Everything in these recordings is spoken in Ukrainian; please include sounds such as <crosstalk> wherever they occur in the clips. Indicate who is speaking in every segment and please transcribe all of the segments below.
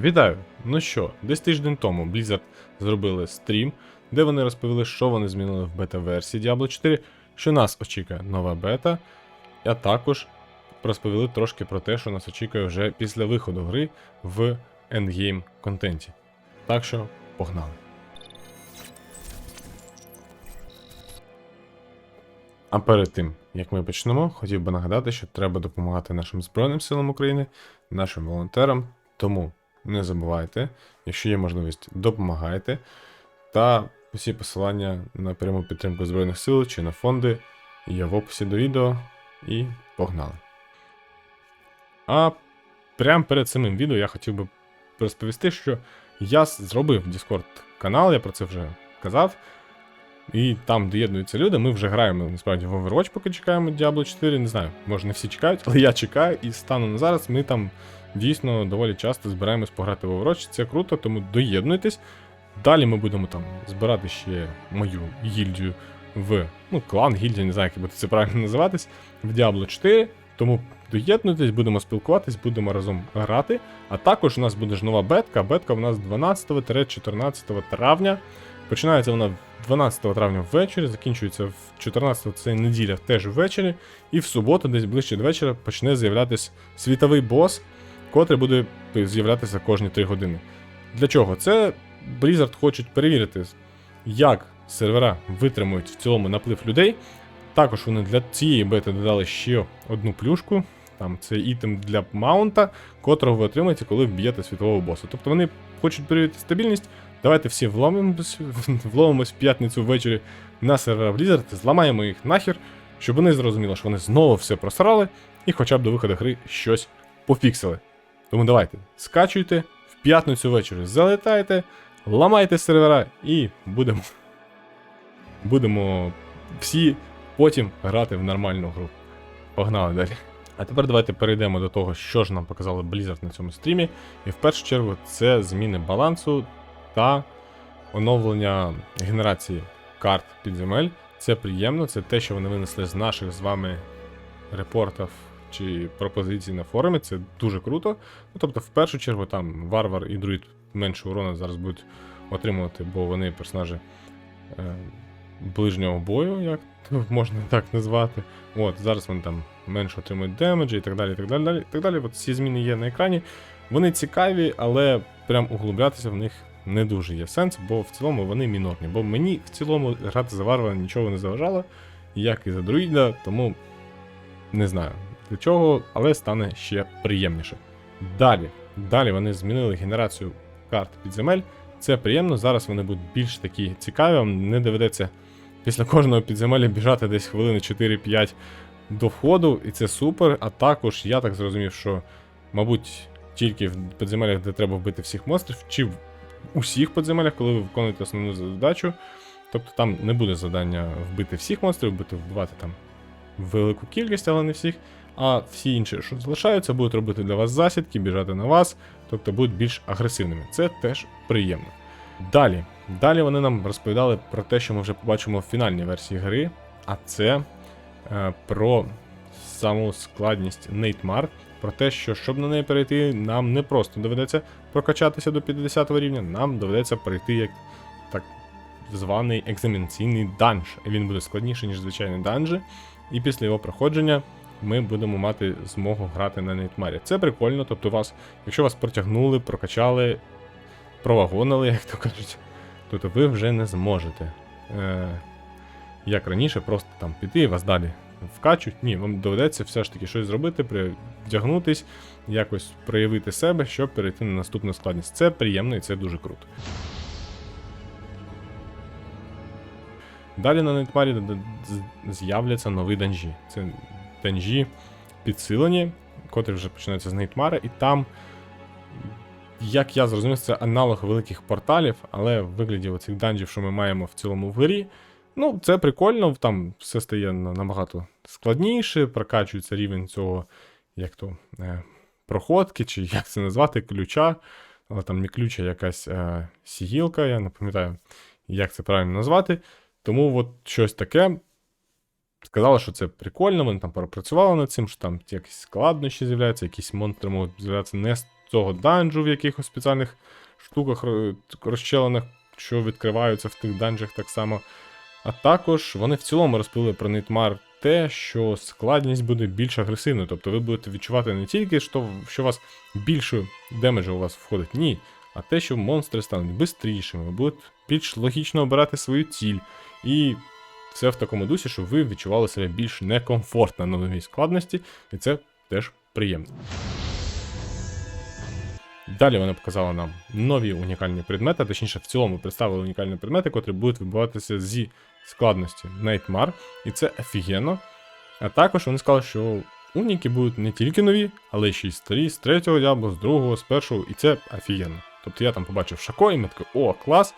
Speaker 1: Вітаю! Ну що, десь тиждень тому Blizzard зробили стрім, де вони розповіли, що вони змінили в бета-версії Diablo 4, що нас очікує нова бета, а також розповіли трошки про те, що нас очікує вже після виходу гри в ендгейм контенті. Так що, погнали! А перед тим, як ми почнемо, хотів би нагадати, що треба допомагати нашим Збройним силам України, нашим волонтерам. Тому не забувайте, якщо є можливість, допомагайте. Та усі посилання на пряму підтримку Збройних сил чи на фонди є в описі до відео. І погнали. А прямо перед самим відео я хотів би розповісти, що я зробив Discord канал, я про це вже казав. І там доєднуються люди. Ми вже граємо насправді в Overwatch, поки чекаємо Diablo 4. Не знаю, може не всі чекають, але я чекаю, і станом на зараз ми там дійсно доволі часто збираємось пограти в Overwatch. Це круто, тому доєднуйтесь. Далі ми будемо там збирати ще мою гільдію в ну, клан, гільдія, не знаю, як буде це правильно називатись, в Diablo 4. Тому доєднуйтесь, будемо спілкуватись, будемо разом грати. А також у нас буде ж нова бетка. Бетка у нас 12-14 травня. Починається вона 12 травня ввечері, закінчується в 14 це неділя теж ввечері. І в суботу, десь ближче до вечора, почне з'являтися світовий бос, котрий буде з'являтися кожні 3 години. Для чого? Це Blizzard хочуть перевірити, як сервера витримують в цілому наплив людей. Також вони для цієї бети додали ще одну плюшку. Там це ітем для маунта, котрого ви отримаєте, коли вб'єте світового боса. Тобто вони хочуть перевірити стабільність. Давайте всі вломимось, <laughs> вломимось в п'ятницю ввечері на сервера Blizzard, зламаємо їх нахер, щоб вони зрозуміли, що вони знову все просрали і хоча б до виходу гри щось пофіксили. Тому давайте, скачуйте в п'ятницю ввечері, залетайте, ламайте сервера і будемо. Будемо всі потім грати в нормальну гру. Погнали далі. А тепер давайте перейдемо до того, що ж нам показали Blizzard на цьому стрімі. І в першу чергу це зміни балансу та оновлення генерації карт підземель. Це приємно, це те, що вони винесли з наших з вами репортів чи пропозицій на форумі. Це дуже круто. Ну, тобто, в першу чергу, там варвар і друїд менше урона зараз будуть отримувати, бо вони персонажі е, ближнього бою, як можна так назвати. От, Зараз вони там менше отримують демеджі і так далі. і так далі, і так далі. От ці зміни є на екрані. Вони цікаві, але прям углублятися в них не дуже є сенс, бо в цілому вони мінорні. Бо мені в цілому грати за варвара нічого не заважало, як і за друїда, тому не знаю для чого, але стане ще приємніше. Далі, далі вони змінили генерацію карт підземель. Це приємно. Зараз вони будуть більш такі цікаві. Вам не доведеться після кожного підземелля біжати десь хвилини 4-5 до входу, і це супер. А також я так зрозумів, що, мабуть, тільки в підземеллях, де треба вбити всіх монстрів, чи в усіх підземеллях, коли ви виконуєте основну задачу. Тобто там не буде завдання вбити всіх монстрів, вбити вбивати там велику кількість, але не всіх. А всі інші, що залишаються, будуть робити для вас засідки, біжати на вас, тобто будуть більш агресивними. Це теж приємно. Далі, далі вони нам розповідали про те, що ми вже побачимо в фінальній версії гри, а це е, про саму складність Нейтмар, про те, що щоб на неї перейти, нам не просто доведеться прокачатися до 50 рівня, нам доведеться пройти як так званий екзаменаційний данж. Він буде складніший, ніж звичайний данжі, і після його проходження ми будемо мати змогу грати на Нейтмарі. Це прикольно, тобто вас, якщо вас протягнули, прокачали, провагонили, <laughs> як то кажуть, то ви вже не зможете. Е, Як раніше, просто там піти і вас далі вкачуть. Ні, вам доведеться все ж таки щось зробити, вдягнутись, якось проявити себе, щоб перейти на наступну складність. Це приємно і це дуже круто. Далі на Найтмарі з'являться нові данжі. Це данжі підсилені, котрі вже починаються з Нейтмара, і там, як я зрозумів, це аналог великих порталів, але в вигляді оцих данжів, що ми маємо в цілому в грі. Ну, це прикольно, там все стає набагато складніше, прокачується рівень цього, як то, е, проходки, чи як це назвати, ключа. Але там не ключ, а якась е, сігілка, я не пам'ятаю, як це правильно назвати. Тому от щось таке. Сказали, що це прикольно, вони там пропрацювали над цим, що там якісь складнощі з'являються, якісь монстри можуть з'являтися не з цього данжу в якихось спеціальних штуках розчелених, що відкриваються в тих данжах так само. А також вони в цілому розповіли про Найтмар те, що складність буде більш агресивною. Тобто ви будете відчувати не тільки, що, що у вас більше демеджу у вас входить, ні. А те, що монстри стануть швидшими, будуть більш логічно обирати свою ціль. І все в такому дусі, щоб ви відчували себе більш некомфортно на новій складності, і це теж приємно. Далі вони показали нам нові унікальні предмети, точніше, в цілому представили унікальні предмети, котрі будуть відбуватися зі складності Nightmare, і це офігенно. А також вони сказали, що уніки будуть не тільки нові, але ще й старі, з третього діабло, з другого, з першого, і це офігенно. Тобто я там побачив Шако, і ми такий, о, клас.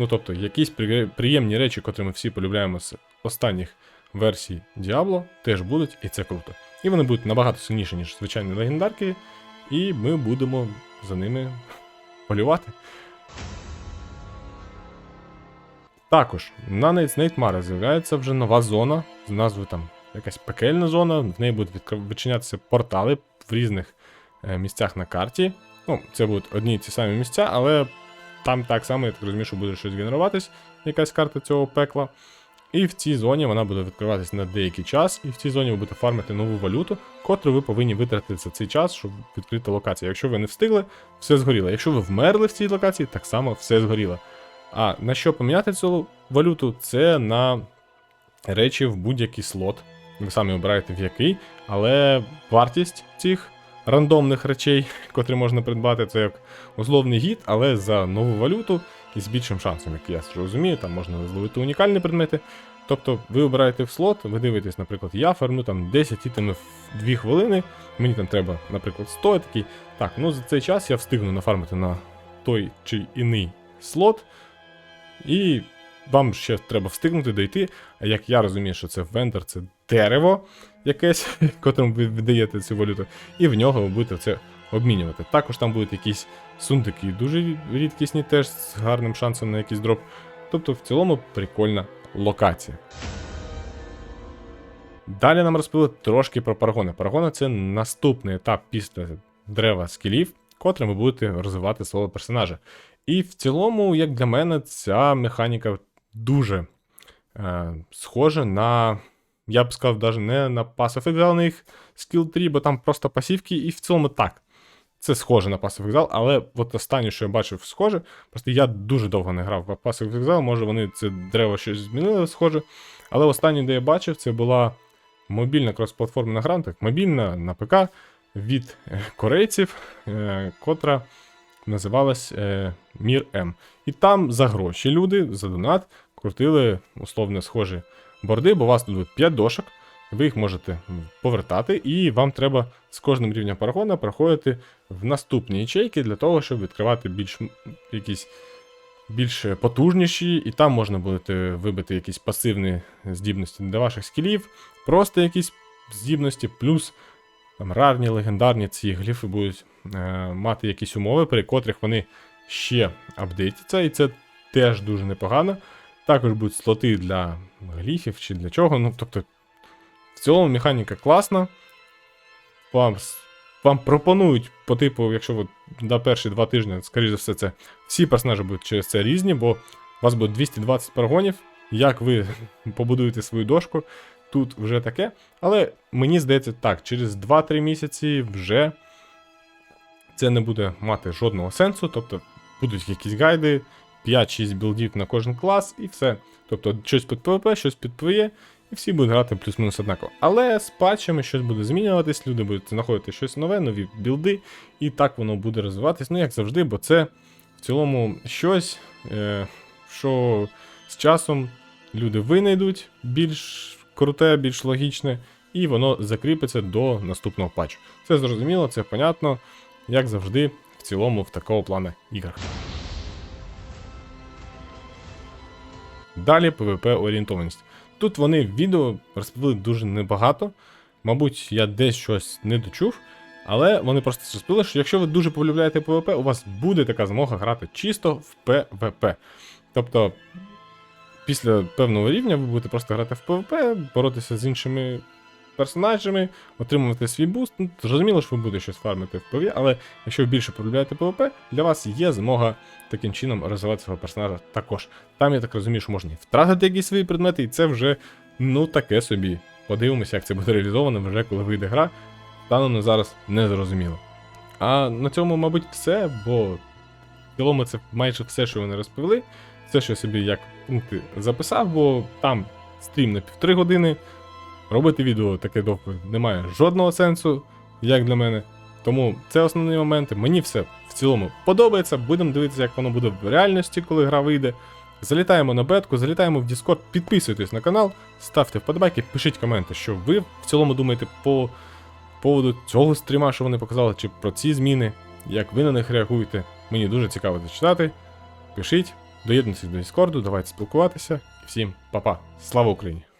Speaker 1: Ну тобто, якісь приємні речі, котрі ми всі полюбляємо з останніх версій Діабло, теж будуть, і це круто. І вони будуть набагато сильніші, ніж звичайні легендарки, і ми будемо за ними полювати. Також на Nightmare з'являється вже нова зона з назвою там якась пекельна зона, в неї будуть відчинятися портали в різних е, місцях на карті. Ну, це будуть одні і ті самі місця, але там так само, я так розумію, що буде щось генеруватись, якась карта цього пекла. І в цій зоні вона буде відкриватись на деякий час, і в цій зоні ви будете фармити нову валюту, котру ви повинні витратити за цей час, щоб відкрити локацію. Якщо ви не встигли, все згоріло. Якщо ви вмерли в цій локації, так само все згоріло. А на що поміняти цю валюту? Це на речі в будь-який слот. Ви самі обираєте в який, але вартість цих рандомних речей, котрі можна придбати, це як условний гід, але за нову валюту і з більшим шансом, як я розумію, там можна зловити унікальні предмети. Тобто ви обираєте в слот, ви дивитесь, наприклад, я фармлю там 10 ітемів в 2 хвилини, мені там треба, наприклад, 100, я такий. Так, ну за цей час я встигну нафармити на той чи іний слот, і вам ще треба встигнути дойти. А як я розумію, що це вендор, це дерево якесь, <laughs> котрому ви віддаєте цю валюту, і в нього ви будете це обмінювати. Також там будуть якісь сундуки, дуже рідкісні, теж з гарним шансом на якийсь дроп. Тобто, в цілому прикольна локація. Далі нам розповіли трошки про парагони. Парагони це наступний етап після дерева скілів, котрим ви будете розвивати свого персонажа. І в цілому, як для мене, ця механіка дуже е, схожа на. Я б сказав, навіть не на Pass Exile на їх скіл 3, бо там просто пасівки, і в цілому так. Це схоже на Pass of Exile, але от останнє, що я бачив, схоже. Просто я дуже довго не грав в Pass of Exile, може вони це дерево щось змінили, схоже. Але останнє, де я бачив, це була мобільна кросплатформена гра, так, мобільна на ПК від е, корейців, е, котра називалась е, Мір М. І там за гроші люди, за донат, крутили условно схожі борди, бо у вас тут буде 5 дошок, ви їх можете повертати, і вам треба з кожним рівнем парагона проходити в наступні ячейки для того, щоб відкривати більш якісь більш потужніші, і там можна буде вибити якісь пасивні здібності для ваших скілів, просто якісь здібності, плюс там рарні, легендарні ці гліфи будуть е, мати якісь умови, при котрих вони ще апдейтяться, і це теж дуже непогано. Також будуть слоти для гліфів чи для чого. Ну, тобто, в цілому механіка класна. Вам, вам пропонують по типу, якщо ви на перші два тижні, скоріш за все, це всі персонажі будуть через це різні, бо у вас буде 220 парагонів. Як ви <laughs> побудуєте свою дошку, тут вже таке. Але мені здається, так, через 2-3 місяці вже це не буде мати жодного сенсу. Тобто будуть якісь гайди, 5-6 білдів на кожен клас і все. Тобто щось під PvP, щось під PvE, і всі будуть грати плюс-мінус однаково. Але з патчами щось буде змінюватись, люди будуть знаходити щось нове, нові білди, і так воно буде розвиватись, ну як завжди, бо це в цілому щось, е, що з часом люди винайдуть більш круте, більш логічне, і воно закріпиться до наступного патчу. Це зрозуміло, це понятно, як завжди, в цілому в такого плану іграх. Далі PvP орієнтованість. Тут вони відео розповіли дуже небагато. Мабуть, я десь щось не дочув, але вони просто розповіли, що якщо ви дуже полюбляєте PvP, у вас буде така змога грати чисто в PvP. Тобто, після певного рівня ви будете просто грати в PvP, боротися з іншими персонажами, отримувати свій буст. Ну, зрозуміло, що ви будете щось фармити в ПВ, але якщо ви більше полюбляєте ПВП, для вас є змога таким чином розвивати свого персонажа також. Там я так розумію, що можна і втратити якісь свої предмети, і це вже ну таке собі. Подивимося, як це буде реалізовано вже коли вийде гра. Станом на зараз не зрозуміло. А на цьому, мабуть, все, бо в цілому це майже все, що вони розповіли. Все, що я собі як пункти записав, бо там стрім на півтори години. Робити відео таке довго немає жодного сенсу, як для мене. Тому це основні моменти. Мені все в цілому подобається. Будемо дивитися, як воно буде в реальності, коли гра вийде. Залітаємо на бетку, залітаємо в Discord, підписуйтесь на канал, ставте вподобайки, пишіть коменти, що ви в цілому думаєте по поводу цього стріма, що вони показали, чи про ці зміни, як ви на них реагуєте. Мені дуже цікаво зачитати. Пишіть, доєднуйтесь до Discord, давайте спілкуватися. Всім па-па. Слава Україні!